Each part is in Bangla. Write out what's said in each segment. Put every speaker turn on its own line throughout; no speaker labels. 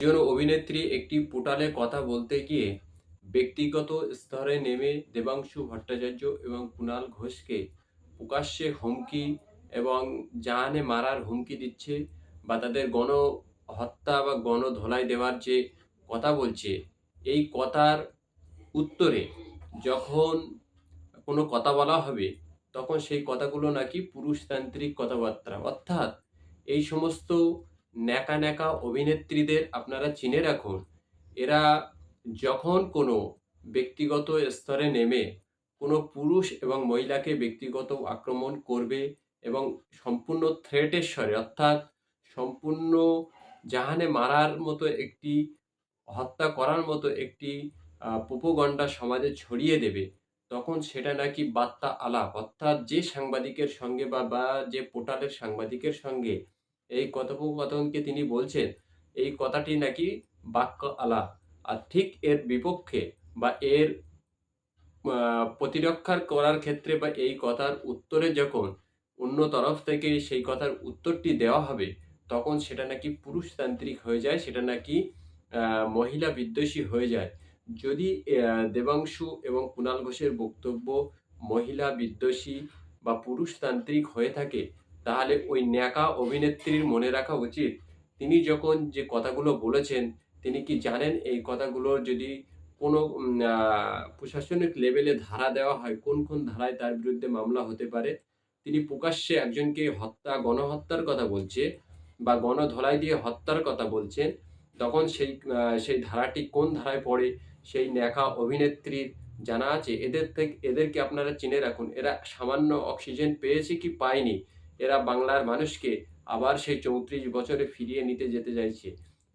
একজন অভিনেত্রী একটি পোর্টালে কথা বলতে গিয়ে ব্যক্তিগত স্তরে নেমে দেবাংশু ভট্টাচার্য এবং কুণাল ঘোষকে প্রকাশ্যে হুমকি এবং জাহানে মারার হুমকি দিচ্ছে বা তাদের গণ হত্যা বা গণ ধোলাই দেওয়ার যে কথা বলছে, এই কথার উত্তরে যখন কোনো কথা বলা হবে, তখন সেই কথাগুলো নাকি পুরুষতান্ত্রিক কথাবার্তা। অর্থাৎ এই সমস্ত ন্যাকা ন্যাকা অভিনেত্রীদের আপনারা চিনে রাখুন। এরা যখন কোনো ব্যক্তিগত স্তরে নেমে কোনো পুরুষ এবং মহিলাকে ব্যক্তিগত আক্রমণ করবে এবং সম্পূর্ণ থ্রেটের স্বরে অর্থাৎ সম্পূর্ণ জাহানে মারার মতো একটি, হত্যা করার মতো একটি পোপোগণ্ডা সমাজে ছড়িয়ে দেবে, তখন সেটা নাকি বার্তা আলাপ। অর্থাৎ যে সাংবাদিকের সঙ্গে বা বা যে পোর্টালের সাংবাদিকের সঙ্গে এই কথোপকথনকে তিনি বলছেন, এই কথাটি নাকি বাক্য আলাপ। আর ঠিক এর বিপক্ষে বা এর প্রতিরক্ষার করার ক্ষেত্রে বা এই কথার উত্তরে যখন অন্য তরফ থেকে সেই কথার উত্তরটি দেওয়া হবে, তখন সেটা নাকি পুরুষতান্ত্রিক হয়ে যায়, সেটা নাকি মহিলা বিদ্বেষী হয়ে যায়। যদি দেবাংশু এবং কুণাল ঘোষের বক্তব্য মহিলা বিদ্বেষী বা পুরুষতান্ত্রিক হয়ে থাকে তাহলে ওই ন্যাকা অভিনেত্রীর মনে রাখা উচিত। তিনি যখন যে কথাগুলো বলেছেন, তিনি কি জানেন এই কথাগুলো যদি কোনো প্রশাসনিক লেভেলে ধারা দেওয়া হয়, কোন কোন ধারায় তার বিরুদ্ধে মামলা হতে পারে? তিনি প্রকাশ্যে একজনকে হত্যা, গণহত্যার কথা বলছে বা গণধলাই দিয়ে হত্যার কথা বলছেন। তখন সেই সেই ধারাটি কোন ধারায় পড়ে? সেই ন্যাকা অভিনেত্রীর জানা আছে? এদের থেকে, এদেরকে আপনারা চিনে রাখুন। এরা সামান্য অক্সিজেন পেয়েছে কি পায়নি? এরা বাংলার মানুষকে আবার সেই চৌত্রিশ বছরে ফিরিয়ে নিতে যেতে চাইছে।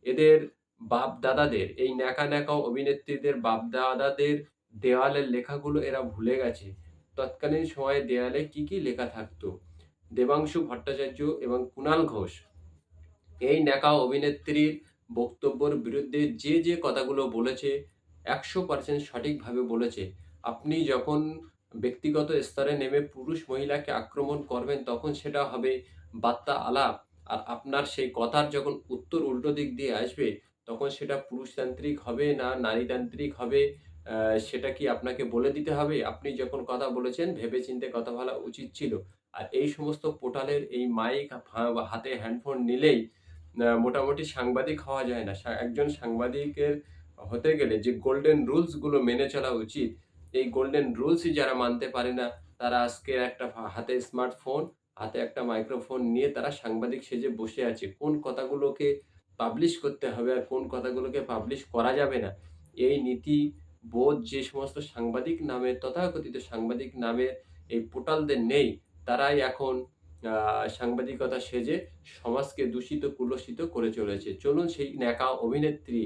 এদের বাপ দাদাদের এই ন্যাকা ন্যাকা অভিনেত্রীদের বাপ দাদাদের দেওয়ালের লেখাগুলো এরা ভুলে গেছে। তৎকালীন সময়ে দেয়ালে কি কি লেখা থাকতো? দেবাংশু ভট্টাচার্য এবং কুণাল ঘোষ। এই ন্যাকা অভিনেত্রীর বক্তব্যের বিরুদ্ধে যে যে কথাগুলো বলেছে, একশো পার্সেন্ট সঠিকভাবে বলেছে। আপনি যখন ব্যক্তিগত স্তরে নেমে পুরুষ মহিলাকে আক্রমণ করবেন, তখন সেটা হবে বার্তা আলাপ। আর আপনার সেই কথার যখন উত্তর উল্টো দিক দিয়ে আসবে, তখন সেটা পুরুষতান্ত্রিক হবে না নারীতান্ত্রিক হবে সেটা কি আপনাকে বলে দিতে হবে? আপনি যখন কথা বলেছেন ভেবে ভেবেচিন্তে কথা বলা উচিত ছিল। আর এই সমস্ত পোর্টালের এই মাইক হাতে হ্যান্ডফোন নিলেই মোটামুটি সাংবাদিক হওয়া যায় না। একজন সাংবাদিকের হতে গেলে যে গোল্ডেন রুলসগুলো মেনে চলা উচিত এই গোল্ডেন রুলসই যারা মানতে পারে না, তারা আজকে একটা হাতে স্মার্টফোন হাতে একটা মাইক্রোফোন নিয়ে তারা সাংবাদিক সেজে বসে আছে। কোন কথাগুলোকে পাবলিশ করতে হবে আর কোন কথাগুলোকে পাবলিশ করা যাবে না? এই নীতি বোধ যে সমস্ত সাংবাদিক নামে, তথাকথিত সাংবাদিক নামে এই পোর্টালদের নেই, তারাই এখন সাংবাদিকতা সেজে সমাজকে দূষিত, কুলসিত করে চলেছে। চলুন সেই ন্যাকা অভিনেত্রী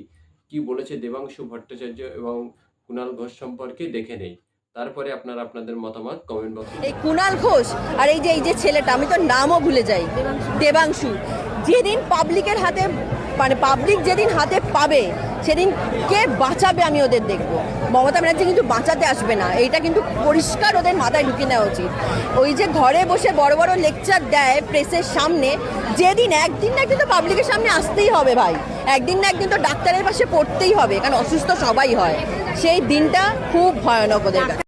কি বলেছে দেবাংশু ভট্টাচার্য এবং কুণাল ঘোষ সম্পর্কে দেখে নেই। তারপরে আপনারা আপনাদের মতামত কমেন্ট বক্সে
এই কুণাল ঘোষ আর এই যে এই যে ছেলেটা, আমি তো নামও ভুলে যাই। দেবাংশু। যেদিন পাবলিকের হাতে মানে পাবলিক যেদিন হাতে পাবে, সেদিন কে বাঁচাবে আমি ওদের দেখব। মমতা ব্যানার্জি কিন্তু বাঁচাতে আসবে না। এইটা কিন্তু পরিষ্কার ওদের মাথায় ঢুকিয়ে নেওয়া উচিত। ওই যে ঘরে বসে বড় বড় লেকচার দেয় প্রেসের সামনে, যেদিন, একদিন না কিন্তু পাবলিকের সামনে আসতেই হবে ভাই। একদিন না একদিন তো ডাক্তারের পাশে পড়তেই হবে, কারণ অসুস্থ সবাই হয়। সেই দিনটা খুব ভয়ানক ওদের কাছে।